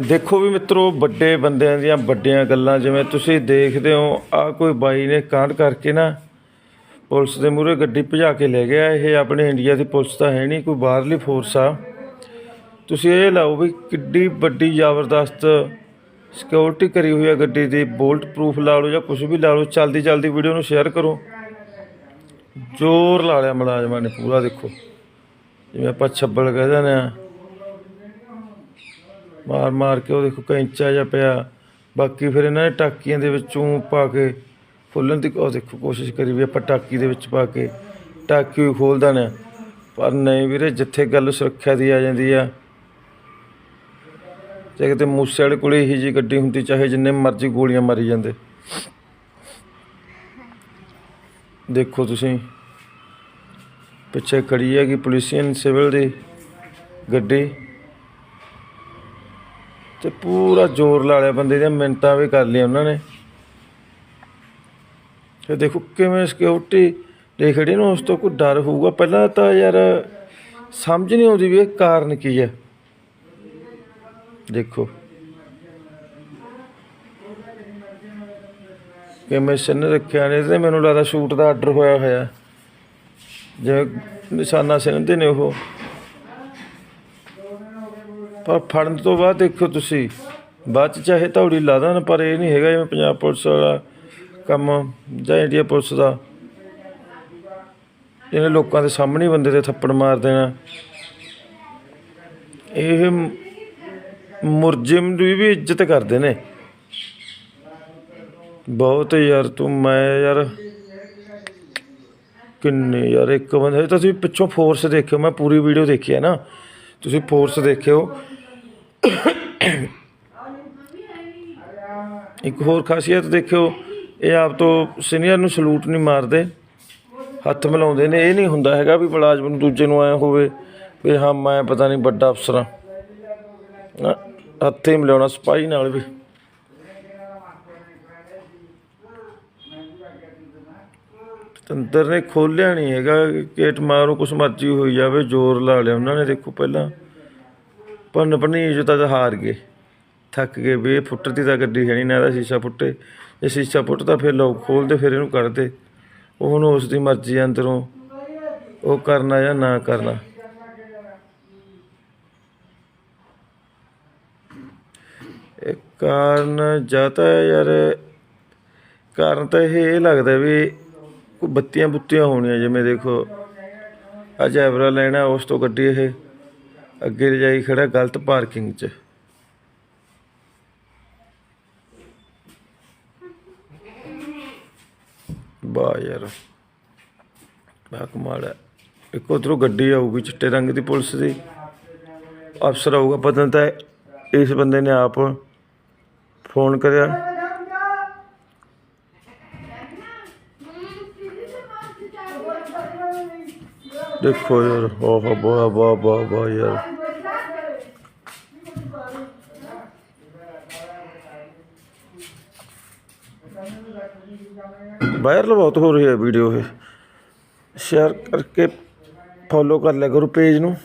ਦੇਖੋ ਵੀ ਮਿੱਤਰੋ, ਵੱਡੇ ਬੰਦਿਆਂ ਦੀਆਂ ਵੱਡੀਆਂ ਗੱਲਾਂ ਜਿਵੇਂ ਤੁਸੀਂ ਦੇਖਦੇ ਹੋ ਆ ਕੋਈ ਬਾਈ ਨੇ ਕਾਂਡ ਕਰਕੇ ਨਾ ਪੁਲਿਸ ਦੇ ਮੂਹਰੇ ਗੱਡੀ ਭਜਾ ਕੇ ਲੈ ਗਿਆ। ਇਹ ਆਪਣੇ ਇੰਡੀਆ ਦੀ ਪੁਲਿਸ ਤਾਂ ਹੈ ਨਹੀਂ, ਕੋਈ ਬਾਹਰਲੀ ਫੋਰਸ ਆ। ਤੁਸੀਂ ਇਹ ਲਾਓ ਵੀ ਕਿੱਡੀ ਵੱਡੀ ਜ਼ਬਰਦਸਤ ਸਿਕਿਉਰਿਟੀ ਕਰੀ ਹੋਈ ਹੈ ਗੱਡੀ ਦੀ ਬੋਲਟ ਪ੍ਰੂਫ ਲਾ ਲਓ ਜਾਂ ਕੁਝ ਵੀ ਲਾ ਲਓ, ਚਲਦੀ ਚਲਦੀ ਵੀਡੀਓ ਨੂੰ ਸ਼ੇਅਰ ਕਰੋ। ਜ਼ੋਰ ਲਾ ਲਿਆ ਮੁਲਾਜ਼ਮਾਂ ਨੇ ਪੂਰਾ, ਦੇਖੋ। ਜਿਵੇਂ ਆਪਾਂ ਛੱਬਲ ਕਹਿ ਦਿੰਦੇ ਆ ਮਾਰ ਮਾਰ ਕੇ ਉਹ ਦੇਖੋ ਕੈਂਚਾ ਜਿਹਾ ਪਿਆ। ਬਾਕੀ ਫਿਰ ਇਹਨਾਂ ਨੇ ਟਾਕੀਆਂ ਦੇ ਵਿੱਚੋਂ ਪਾ ਕੇ ਫੁੱਲਣ ਦੀ ਉਹ ਦੇਖੋ ਕੋਸ਼ਿਸ਼ ਕਰੀ ਵੀ ਆਪਾਂ ਟਾਕੀ ਦੇ ਵਿੱਚ ਪਾ ਕੇ ਟਾਕੀ ਵੀ ਖੋਲ ਦੇਣਾ ਪਰ ਨਹੀਂ ਵੀਰੇ, ਜਿੱਥੇ ਗੱਲ ਸੁਰੱਖਿਆ ਦੀ ਆ ਜਾਂਦੀ ਆ। ਜੇ ਕਿਤੇ ਮੂਸੇ ਵਾਲੇ ਕੋਲੇ ਇਹੀ ਜੀ ਗੱਡੀ ਹੁੰਦੀ, ਚਾਹੇ ਜਿੰਨੇ ਮਰਜ਼ੀ ਗੋਲੀਆਂ ਮਾਰੀ ਜਾਂਦੇ। ਦੇਖੋ ਤੁਸੀਂ, ਪਿੱਛੇ ਖੜੀ ਹੈਗੀ ਪੁਲਿਸੀਅਨ ਸਿਵਲ ਦੀ ਗੱਡੀ। ਤੇ ਪੂਰਾ ਜ਼ੋਰ ਲਾ ਲਿਆ ਬੰਦੇ ਦੀਆਂ, ਮਿੰਟਾਂ ਵੀ ਕਰ ਲਈਆਂ ਉਹਨਾਂ ਨੇ। ਤੇ ਦੇਖੋ ਕਿਵੇਂ ਸਿਕਿਉਰਿਟੀ ਦੇ ਖੜੀ ਨੂੰ, ਉਸ ਤੋਂ ਕੋਈ ਡਰ ਹੋਊਗਾ। ਪਹਿਲਾਂ ਤਾਂ ਯਾਰ ਸਮਝ ਨਹੀਂ ਆਉਂਦੀ ਵੀ ਇਹ ਕਾਰਨ ਕੀ ਹੈ। ਦੇਖੋ। ਕਿਵੇਂ ਸਿੰਨ ਰੱਖਿਆ ਨੇ ਤੇ ਮੈਨੂੰ ਲੱਗਦਾ ਸ਼ੂਟ ਦਾ ਆਰਡਰ ਹੋਇਆ ਹੋਇਆ। ਜਿਵੇਂ ਨਿਸ਼ਾਨਾ ਸਿੰਨਦੇ ਨੇ ਉਹ। ਪਰ ਫੜਨ ਤੋਂ ਬਾਅਦ ਦੇਖੋ ਤੁਸੀਂ, ਬਾਅਦ ਚ ਚਾਹੇ ਧੌੜੀ ਲਾ ਦੇਣ, ਪਰ ਇਹ ਨਹੀਂ ਹੈਗਾ ਜਿਵੇਂ ਪੰਜਾਬ ਪੁਲਿਸ ਵਾਲਾ ਕੰਮ ਜਾਂ ਇੰਡੀਆ ਪੁਲਿਸ ਦਾ। ਇਹਨੇ ਲੋਕਾਂ ਦੇ ਸਾਹਮਣੇ ਬੰਦੇ ਦੇ ਥੱਪੜ ਮਾਰ ਦੇਣਾ। ਇਹ ਮ- ਮੁਰਜਮ ਦੀ ਵੀ ਇੱਜ਼ਤ ਕਰਦੇ ਨੇ। ਬਹੁਤ ਯਾਰ ਤੂੰ, ਮੈਂ ਯਾਰ ਕਿੰਨੇ ਯਾਰ, ਇੱਕ ਬੰਦੇ, ਤੁਸੀਂ ਪਿੱਛੋਂ ਫੋਰਸ ਦੇਖਿਓ, ਮੈਂ ਪੂਰੀ ਵੀਡੀਓ ਦੇਖੀ ਹੈ ਨਾ। ਤੁਸੀਂ ਫੋਰਸ ਦੇਖਿਓ ਇੱਕ ਹੋਰ ਖਾਸੀਅਤ ਦੇਖਿਓ, ਇਹ ਆਪ ਤੋਂ ਸੀਨੀਅਰ ਨੂੰ ਸਲੂਟ ਨਹੀਂ ਮਾਰਦੇ। ਹੱਥ ਮਿਲਾਉਂਦੇ ਨੇ, ਇਹ ਨਹੀਂ ਹੁੰਦਾ ਹੈਗਾ ਵੀ ਮੁਲਾਜ਼ਮ ਨੂੰ ਦੂਜੇ ਨੂੰ ਐ ਹੋਵੇ ਵੀ ਹਾਂ, ਮੈਂ ਪਤਾ ਨਹੀਂ ਵੱਡਾ ਅਫਸਰ ਹਾਂ। ਹੱਥੇ ਮਿਲਾਉਣਾ, ਸਿਪਾਹੀ ਨਾਲ ਵੀ। ਅੰਦਰ ਨੇ ਖੋਲਿਆ ਨਹੀਂ ਹੈਗਾ, ਗੇਟ ਮਾਰੋ, ਕੁਛ ਮਰਜ਼ੀ ਹੋਈ ਜਾਵੇ, ਜ਼ੋਰ ਲਾ ਲਿਆ ਉਹਨਾਂ ਨੇ, ਦੇਖੋ ਪਹਿਲਾਂ। ਪੰਨ ਪੰਨੀ ਜੋ ਤਾਂ ਹਾਰ ਗਏ। ਥੱਕ ਗਏ ਵੀ ਇਹ ਫੁੱਟਦੀ ਤਾਂ ਗੱਡੀ ਹੈ ਨਹੀਂ, ਨਾ ਇਹਦਾ ਸ਼ੀਸ਼ਾ ਫੁੱਟੇ। ਜੇ ਸ਼ੀਸ਼ਾ ਫੁੱਟਦਾ ਫਿਰ ਲੋਕ ਖੋਲਦੇ, ਫਿਰ ਇਹਨੂੰ ਕੱਢਦੇ। ਉਹ ਹੁਣ ਉਸ ਦੀ ਮਰਜ਼ੀ ਆ ਅੰਦਰੋਂ। ਉਹ ਕਰਨਾ ਜਾਂ ਨਾ ਕਰਨਾ। ਇਹ ਕਾਰਨ ਜਾਂ ਯਾਰ, ਕਾਰਨ ਤਾਂ ਇਹ ਲੱਗਦਾ ਵੀ ਕੋਈ ਬੱਤੀਆਂ ਬੁੱਤੀਆਂ ਹੋਣੀਆਂ, ਜਿਵੇਂ ਦੇਖੋ। ਅੱਜ ਲੈਣਾ ਉਸ ਤੋਂ ਗੱਡੀ ਇਹ। ਅੱਗੇ ਲਿਜਾਈ ਖੜਾ ਗਲਤ ਪਾਰਕਿੰਗ 'ਚ ਵਾਹ ਯਾਰ ਬਾ ਕਮਾਲ ਹੈ ਇੱਕ ਉਧਰੋਂ ਗੱਡੀ ਆਊਗੀ ਚਿੱਟੇ ਰੰਗ ਦੀ ਪੁਲਿਸ ਦੀ ਅਫਸਰ ਆਊਗਾ ਪਤਾ ਤਾਂ ਇਸ ਬੰਦੇ ਨੇ ਆਪ ਫੋਨ ਕਰਿਆ ਦੇਖੋ ਯਾਰ ਵਾਹ ਵਾਹ ਵਾਹ ਵਾਹ ਵਾਹ ਬਾ ਯਾਰ ਵਾਇਰਲ ਬਹੁਤ ਹੋ ਰਹੀ ਹੈ ਵੀਡੀਓ ਇਹ। ਸ਼ੇਅਰ ਕਰਕੇ ਫੋਲੋ ਕਰ ਲਿਆ ਕਰੋ ਪੇਜ ਨੂੰ।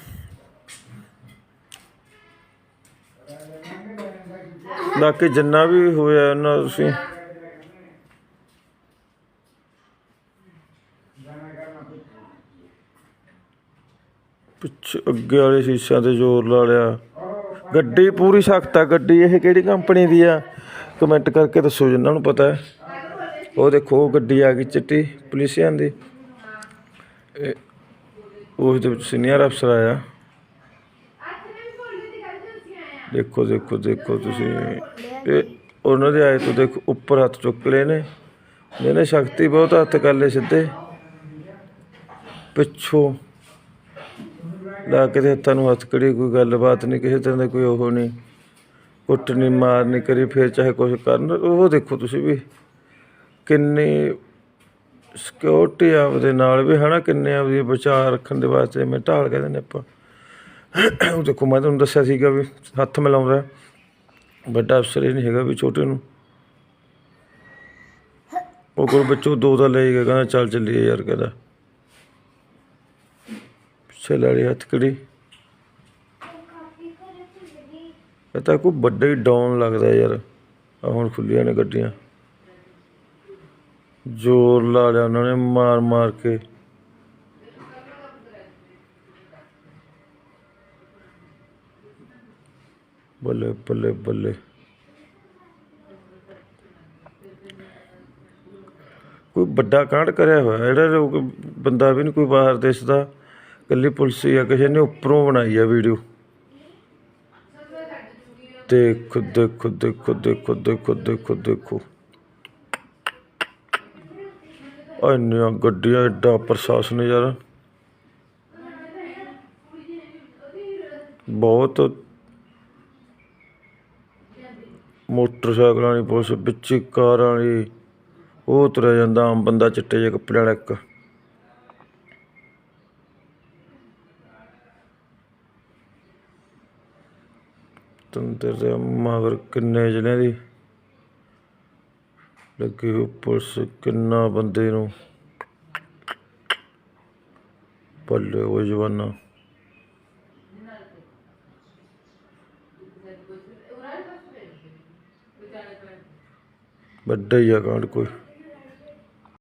ਬਾਕੀ ਜਿੰਨਾ ਵੀ ਹੋਇਆ ਉਹਨਾਂ ਤੁਸੀਂ ਪਿੱਛੇ ਅੱਗੇ ਵਾਲੇ ਸ਼ੀਸ਼ਿਆਂ ਤੇ ਜ਼ੋਰ ਲਾ ਲਿਆ। ਗੱਡੀ ਪੂਰੀ ਸਖਤ ਆ ਗੱਡੀ, ਇਹ ਕਿਹੜੀ ਕੰਪਨੀ ਦੀ ਆ? ਕਮੈਂਟ ਕਰਕੇ ਦੱਸੋ ਜਿਨ੍ਹਾਂ ਨੂੰ ਪਤਾ ਹੈ। ਉਹ ਦੇਖੋ, ਉਹ ਗੱਡੀ ਆ ਗਈ ਚਿੱਟੀ ਪੁਲਿਸਿਆਂ ਦੀ। ਇਹ ਉਸ ਦੇ ਵਿੱਚ ਸੀਨੀਅਰ ਅਫਸਰ ਆਇਆ। ਦੇਖੋ ਦੇਖੋ ਦੇਖੋ ਤੁਸੀਂ। ਇਹ ਉਹਨਾਂ ਦੇ ਆਏ ਤੋਂ ਦੇਖੋ, ਉੱਪਰ ਹੱਥ ਚੁੱਕ ਲਏ ਨੇ। ਜਿਹਨੇ ਸ਼ਕਤੀ ਬਹੁਤ ਹੱਥ ਕਰ ਲਏ ਸਿੱਧੇ। ਪਿੱਛੋਂ ਲਾ ਕੇ ਤੇ ਹੱਥਾਂ ਨੂੰ ਹੱਥ ਕੜੀ ਕੋਈ ਗੱਲਬਾਤ ਨਹੀਂ, ਕਿਸੇ ਤਰ੍ਹਾਂ ਦਾ ਕੋਈ ਉਹ ਨਹੀਂ। ਕੁੱਟ ਨਹੀਂ, ਮਾਰ ਨਹੀਂ ਕਰੀ, ਫਿਰ ਚਾਹੇ ਕੁਝ ਕਰਨ। ਉਹ ਦੇਖੋ ਤੁਸੀਂ ਵੀ। ਕਿੰਨੀ ਸਿਕਿਉਰਿਟੀ ਆਪਦੇ ਨਾਲ ਵੀ, ਹਨਾ? ਕਿੰਨੇ ਆਪਦੀ ਬਚਾਅ ਰੱਖਣ ਦੇ ਵਾਸਤੇ ਮੈਂ ਢਾਲ ਕਹਿੰਦੇ ਨੇ ਆਪਾਂ। ਉਹ ਦੇਖੋ, ਮੈਂ ਤੁਹਾਨੂੰ ਦੱਸਿਆ ਸੀਗਾ ਵੀ ਹੱਥ ਮਿਲਾਉਂਦਾ ਵੱਡਾ ਅਫਸਰ ਇਹ ਨਹੀਂ ਹੈਗਾ ਵੀ ਛੋਟੇ ਨੂੰ। ਉਹ ਕੋਲ ਬੱਚੋ ਦੋ ਦਾ ਲੈ ਗਿਆ, ਕਹਿੰਦਾ ਚੱਲ ਚੱਲੀਏ ਯਾਰ ਕਹਿੰਦਾ। ਪਿੱਛੇ ਲੜੀ ਹੱਥ ਕੜੀ ਇਹ ਤਾਂ ਕੋਈ ਵੱਡਾ ਹੀ ਡਾਊਨ ਲੱਗਦਾ ਯਾਰ। ਹੁਣ ਖੁੱਲੀਆਂ ਨੇ ਗੱਡੀਆਂ। ਜ਼ੋਰ ਲਾ ਲਿਆ ਉਹਨਾਂ ਨੇ, ਮਾਰ ਮਾਰ ਕੇ। ਬੱਲੇ ਬੱਲੇ ਬੱਲੇ। ਕੋਈ ਵੱਡਾ ਕਾਂਡ ਕਰਿਆ ਹੋਇਆ, ਜਿਹੜਾ ਲੋਕ ਬੰਦਾ ਵੀ ਨਹੀਂ ਕੋਈ ਬਾਹਰ ਦੇਸ਼ ਦਾ, ਇਕੱਲੀ ਪੁਲਿਸ ਜਾਂ ਕਿਸੇ ਨੇ ਉੱਪਰੋਂ ਬਣਾਈ ਆ ਵੀਡੀਓ। ਦੇਖੋ ਦੇਖੋ ਦੇਖੋ ਦੇਖੋ ਦੇਖੋ ਦੇਖੋ ਦੇਖੋ। ਇੰਨੀਆਂ ਗੱਡੀਆਂ ਐਡਾ ਪ੍ਰਸ਼ਾਸਨ ਯਾਰ। ਬਹੁਤ ਮੋਟਰਸਾਈਕਲਾਂ ਵਾਲੀ ਪੁਲਿਸ, ਵਿੱਚ ਕਾਰ ਵਾਲੀ, ਉਹ ਤੁਰਿਆ ਜਾਂਦਾ, ਆਮ ਬੰਦਾ ਚਿੱਟੇ ਜਿਹੇ ਕੱਪੜੇ ਵਾਲਾ ਇੱਕ। ਤੰਦਰ ਦੇ ਮਗਰ ਕਿੰਨੇ ਜਣੇ ਦੀ। ਲੱਗੀ ਹੋਈ ਪੁਲਿਸ ਕਿੰਨਾ ਬੰਦੇ ਨੂੰ ਪੱਲੇ ਉਹ ਜਵਾਨਾ। ਵੱਡਾ ਹੀ ਆ ਕਾਂਡ ਕੋਈ।